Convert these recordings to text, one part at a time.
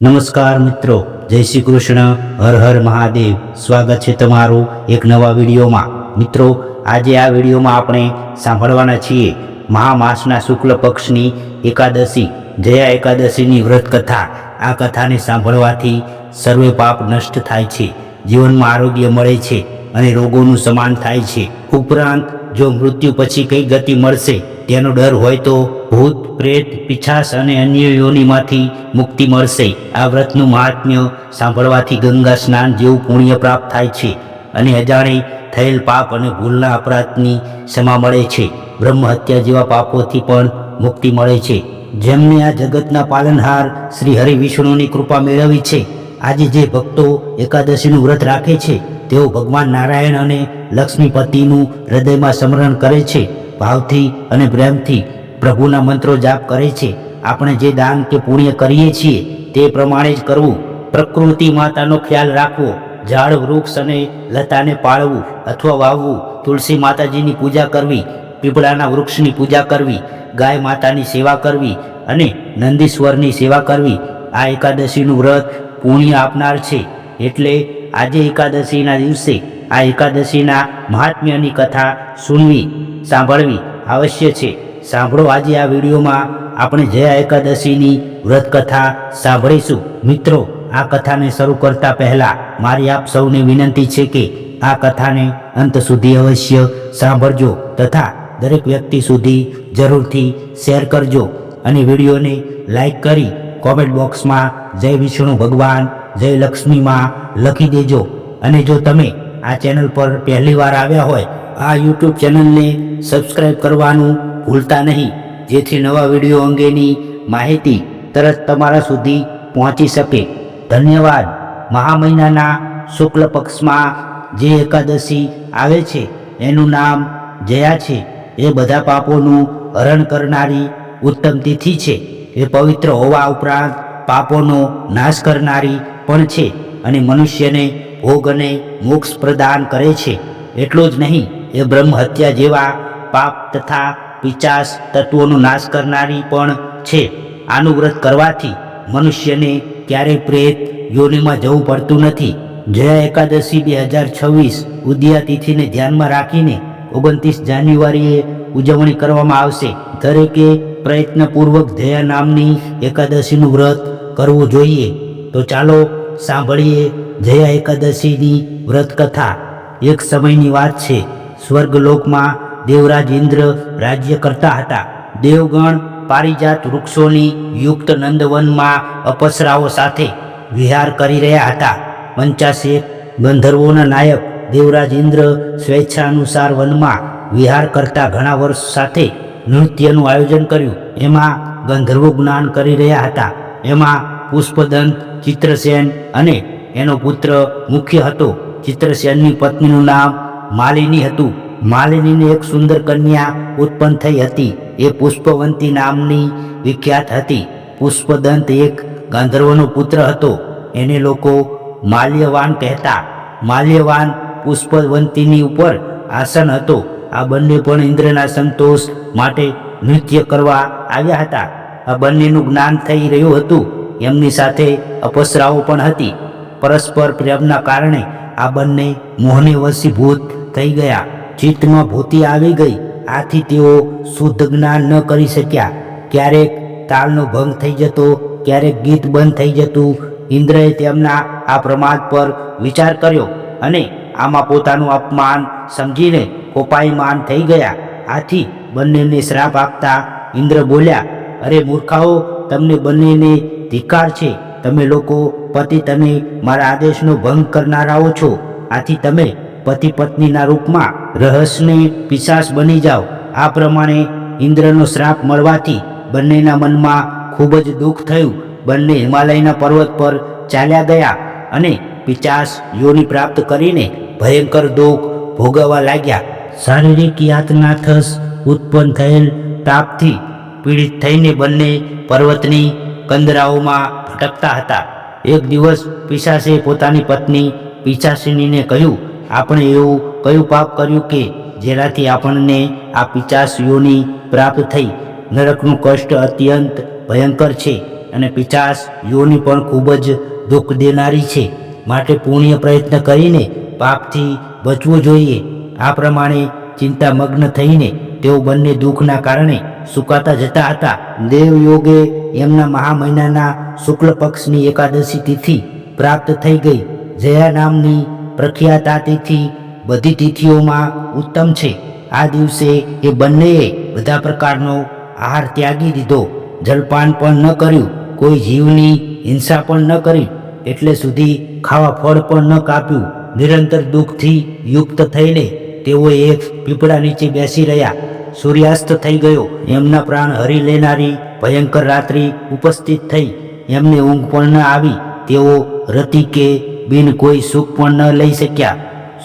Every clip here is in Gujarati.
નમસ્કાર મિત્રો, જય શ્રી કૃષ્ણ, હર હર મહાદેવ. સ્વાગત છે તમારું એક નવા વિડીયોમાં. મિત્રો, આજે આ વિડીયોમાં આપણે સાંભળવાના છીએ મહામાસના શુક્લ પક્ષની એકાદશી, જયા એકાદશીની વ્રત કથા આ કથાને સાંભળવાથી સર્વે પાપ નષ્ટ થાય છે, જીવનમાં આરોગ્ય મળે છે અને રોગોનું સમાન થાય છે. ઉપરાંત, જો મૃત્યુ પછી કઈ ગતિ મળશે તેનો ડર હોય તો ભૂત, પ્રેત પિછાસ અને અન્ય યોનિમાંથી મુક્તિ મળશે. આ વ્રતનું મહાત્મ્ય સાંભળવાથી ગંગા સ્નાન જેવું પુણ્ય પ્રાપ્ત થાય છે અને અજાણે થયેલ પાપ અને ભૂલના અપરાધની ક્ષમા મળે છે. બ્રહ્મ હત્યા જેવા પાપોથી પણ મુક્તિ મળે છે. જેમને આ જગતના પાલનહાર શ્રી હરિ વિષ્ણુની કૃપા મેળવી છે, આજે જે ભક્તો એકાદશીનું વ્રત રાખે છે, તેઓ ભગવાન નારાયણ અને લક્ષ્મીપતિનું હૃદયમાં સ્મરણ કરે છે. ભાવથી અને પ્રેમથી પ્રભુના મંત્રો જાપ કરે છે. આપણે જે દાન કે પુણ્ય કરીએ છીએ તે પ્રમાણે જ કરવું. પ્રકૃતિ માતાનો ખ્યાલ રાખવો. ઝાડ, વૃક્ષ અને લતાને પાળવું અથવા વાવવું. તુલસી માતાજીની પૂજા કરવી. પીપળાના વૃક્ષની પૂજા કરવી. ગાય માતાની સેવા કરવી અને નંદીશ્વરની સેવા કરવી. આ એકાદશીનું વ્રત પુણ્ય આપનાર છે. એટલે આજે એકાદશીના દિવસે આ એકાદશીના મહાત્મ્યની કથા સુનવી, સાંભળવી આવશ્ય છે. સાંભળો આજે આ વિડીયોમાં આપણે જયા એકાદશીની વ્રત કથા સાંભળીશું. મિત્રો, આ કથાને શરૂ કરતા પહેલા મારી આપ સૌને વિનંતી છે કે આ કથાને અંત સુધી અવશ્ય સાંભળજો તથા દરેક વ્યક્તિ સુધી જરૂરથી શેર કરજો અને વિડીયોને લાઈક કરી કોમેન્ટ બોક્સમાં જય વિષ્ણુ ભગવાન, જય લક્ષ્મીમાં લખી દેજો. અને જો તમે આ ચેનલ પર પહેલી વાર આવ્યા હોય, આ યુટ્યુબ ચેનલને સબસ્ક્રાઈબ કરવાનું ભૂલતા નહીં. જેથી નવા વીડિયો અંગેની માહિતી તરત તમારા સુધી પહોંચી શકે. ધન્યવાદ. મહા મહિનાના શુક્લ પક્ષમાં જે એકાદશી આવે છે, એનું નામ જયા છે. એ બધા પાપોનું હરણ કરનારી ઉત્તમ તિથિ છે. એ પવિત્ર હોવા ઉપરાંત પાપોનો નાશ કરનારી પણ છે અને મનુષ્યને ભોગ અને મોક્ષ પ્રદાન કરે છે. એટલું જ નહીં, એ બ્રહ્મ હત્યા જેવા પાપ તથા પિચાસ તત્વોનો નાશ કરનારી પણ છે. આનું વ્રત કરવાથી મનુષ્યને ક્યારેય પ્રેત યોનિમાં જવું પડતું નથી. જયા એકાદશી બે હજાર છવ્વીસ ઉદયા તિથિને ધ્યાનમાં રાખીને ઓગણત્રીસ જાન્યુઆરીએ ઉજવણી કરવામાં આવશે. દરેકે પ્રયત્નપૂર્વક જયા નામની એકાદશીનું વ્રત કરવું જોઈએ. તો ચાલો સાંભળીએ જયા એકાદશીની વ્રત કથા એક સમયની વાત છે, સ્વર્ગલોકમાં દેવરાજ ઇન્દ્ર રાજ્ય કરતા હતા. દેવગણ પારિજાત વૃક્ષોની યુક્ત નંદવનમાં અપસરાઓ સાથે વિહાર કરી રહ્યા હતા. પંચાસે ગંધર્વોના નાયક દેવરાજ ઇન્દ્ર સ્વેચ્છા અનુસાર વનમાં વિહાર કરતા ઘણા વર્ષ સાથે નૃત્યનું આયોજન કર્યું. એમાં ગંધર્વો જ્ઞાન કરી રહ્યા હતા. એમાં પુષ્પદંત, ચિત્રસેન અને એનો પુત્ર મુખ્ય હતો. ચિત્રસેનની પત્નીનું નામ માલિની હતું. માલિનીને એક સુંદર કન્યા ઉત્પન્ન થઈ હતી. એ પુષ્પવંતી નામની વિખ્યાત હતી. પુષ્પદંત એક ગાંધર્વનો પુત્ર હતો. એને લોકો માલ્યવાન કહેતા. માલ્યવાન પુષ્પવંતીની ઉપર આસન હતો. આ બંને પણ ઇન્દ્રના સંતોષ માટે નૃત્ય કરવા આવ્યા હતા. આ બંનેનું જ્ઞાન થઈ રહ્યું હતું. એમની સાથે અપસરાઓ પણ હતી. પરસ્પર પ્રેમના કારણે આ બંને મોહને વશીભૂત થઈ ગયા. ચિત્તમાં ભૂતિ આવી ગઈ. આથી તેઓ શુદ્ધ જ્ઞાન ન કરી શક્યા. ક્યારેક તાલનો ભંગ થઈ જતો, ક્યારેક ગીત બંધ થઈ જતું. ઇન્દ્રએ તેમના આ પ્રમાદ પર વિચાર કર્યો અને આમાં પોતાનું અપમાન સમજીને કોપાયમાન થઈ ગયા. આથી બંનેને શ્રાપ આપતા ઇન્દ્ર બોલ્યા, અરે મૂર્ખાઓ, તમને બંનેને ધિકાર છે. તમે લોકો પતિ તમે મારા આદેશનો ભંગ કરનારાઓ છો. આથી તમે પતિ પત્નીના રૂપમાં રહસ્યને પિશાચ બની જાઓ. આ પ્રમાણે ઇન્દ્રનો શ્રાપ મળવાથી બંનેના મનમાં ખૂબ જ દુઃખ થયું. બંને હિમાલયના પર્વત પર ચાલ્યા ગયા અને પિચાસ યોનિ પ્રાપ્ત કરીને ભયંકર દુઃખ ભોગવવા લાગ્યા. શારીરિક યાતનાથસ ઉત્પન્ન થયેલ તાપથી પીડિત થઈને બંને પર્વતની કંદરાઓમાં ભટકતા હતા. એક દિવસ પિશાસે પોતાની પત્ની પિચાસિનીને કહ્યું, આપણે એવું કયું પાપ કર્યું કે જેનાથી આપણને આ પિચાસ યોની પ્રાપ્ત થઈ? નરકનું કષ્ટ અત્યંત ભયંકર છે અને પિચાસ યોની પણ ખૂબ જ દુઃખ દેનારી છે. માટે પુણ્ય પ્રયત્ન કરીને પાપથી બચવું જોઈએ. આ પ્રમાણે ચિંતામગ્ન થઈને તેઓ બંને દુઃખના કારણે સુકાતા જતા હતા. દેવયોગે એમના મહા મહિનાના શુક્લ પક્ષની એકાદશી તિથિ પ્રાપ્ત થઈ ગઈ. જયા નામની પ્રખ્યાત તિથિ બધી તિથિઓમાં ઉત્તમ છે. આ દિવસે એ બંનેએ બધા પ્રકારનો આહાર ત્યાગી દીધો. જલપાન પણ ન કર્યું, કોઈ જીવની હિંસા પણ ન કરી, એટલે સુધી ખાવા ફળ પણ ન કાપ્યું. નિરંતર દુઃખથી યુક્ત થઈને તેઓ એક પીપળા નીચે બેસી રહ્યા. સૂર્યાસ્ત થઈ ગયો. એમના પ્રાણ હરી લેનારી ભયંકર રાત્રિ ઉપસ્થિત થઈ. એમને ઊંઘ પણ ન આવી. તેઓ રતિ કે બિન કોઈ સુખ પણ ન લઈ શક્યા.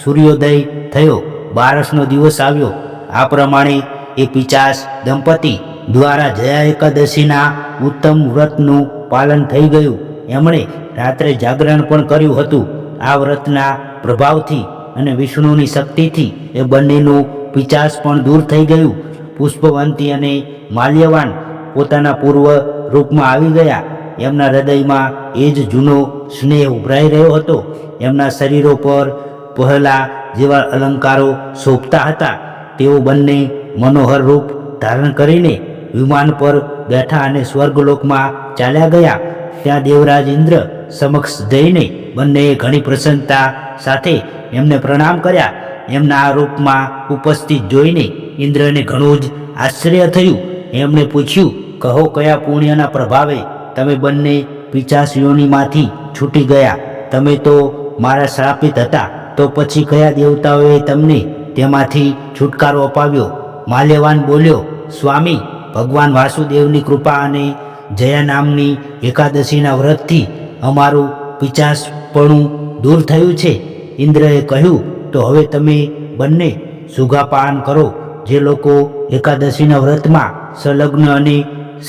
સૂર્યોદય થયો. બારસનો દિવસ આવ્યો. આ પ્રમાણે એ પિચાસ દંપતી દ્વારા જયા એકાદશીના ઉત્તમ વ્રતનું પાલન થઈ ગયું. એમણે રાત્રે જાગરણ પણ કર્યું હતું. આ વ્રતના પ્રભાવથી અને વિષ્ણુની શક્તિથી એ બંનેનું પિચાસ પણ દૂર થઈ ગયું. પુષ્પવંતી અને માલ્યવાન પોતાના પૂર્વ રૂપમાં આવી ગયા. એમના હૃદયમાં એ જ જૂનો સ્નેહ ઉભરાઈ રહ્યો હતો. એમના શરીરો પર પહેલા જેવા અલંકારો શોભતા હતા. તેઓ બંને મનોહર રૂપ ધારણ કરીને વિમાન પર બેઠા અને સ્વર્ગલોકમાં ચાલ્યા ગયા. ત્યાં દેવરાજ ઇન્દ્ર સમક્ષ જઈને બંનેએ ઘણી પ્રસન્નતા સાથે એમને પ્રણામ કર્યા. એમના આ રૂપમાં ઉપસ્થિત જોઈને ઇન્દ્રને ઘણું જ આશ્ચર્ય થયું. એમણે પૂછ્યું, કહો કયા પુણ્યના પ્રભાવે તમે બંને પિચાસીઓનીમાંથી છૂટી ગયા? તમે તો મારા શ્રાપિત હતા. તો પછી કયા દેવતાઓએ તમને તેમાંથી છુટકારો અપાવ્યો? માલ્યવાન બોલ્યો, સ્વામી, ભગવાન વાસુદેવની કૃપા અને જયા નામની એકાદશીના વ્રતથી અમારું પિચાસપણું દૂર થયું છે. ઇન્દ્રએ કહ્યું તો હવે તમે બંને સુગાપાન કરો, જે લોકો એકાદશીના વ્રતમાં સંલગ્ન અને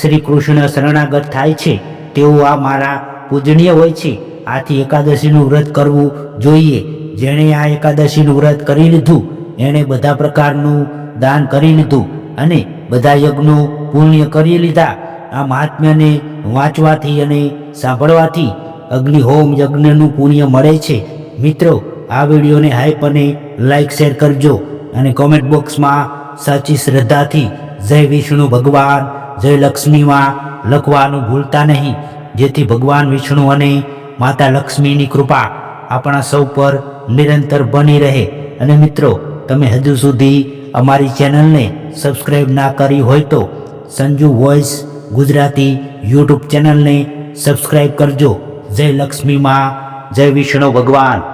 શ્રી કૃષ્ણ શરણાગત થાય છે, તેઓ આ મારા પૂજનીય હોય છે. આથી એકાદશીનું વ્રત કરવું જોઈએ. જેણે આ એકાદશીનું વ્રત કરી લીધું, એણે બધા પ્રકારનું દાન કરી લીધું અને બધા યજ્ઞો પુણ્ય કરી લીધા. આ મહાત્મ્યને વાંચવાથી અને સાંભળવાથી અગ્નિહોમ યજ્ઞનું પુણ્ય મળે છે. મિત્રો આ વિડીયોને હાઈપ અને લાઈક શેર કરજો અને કોમેન્ટ બોક્સમાં સાચી શ્રદ્ધાથી જય વિષ્ણુ ભગવાન, જય લક્ષ્મીમાં લખવાનું ભૂલતા નહીં. જેથી ભગવાન વિષ્ણુ અને માતા લક્ષ્મીની કૃપા આપણા સૌ પર નિરંતર બની રહે. અને મિત્રો, તમે હજુ સુધી અમારી ચેનલને સબસ્ક્રાઈબ ના કરી હોય તો સંજુ વોઇસ ગુજરાતી યુટ્યુબ ચેનલને સબસ્ક્રાઈબ કરજો. જય લક્ષ્મીમાં જય વિષ્ણુ ભગવાન.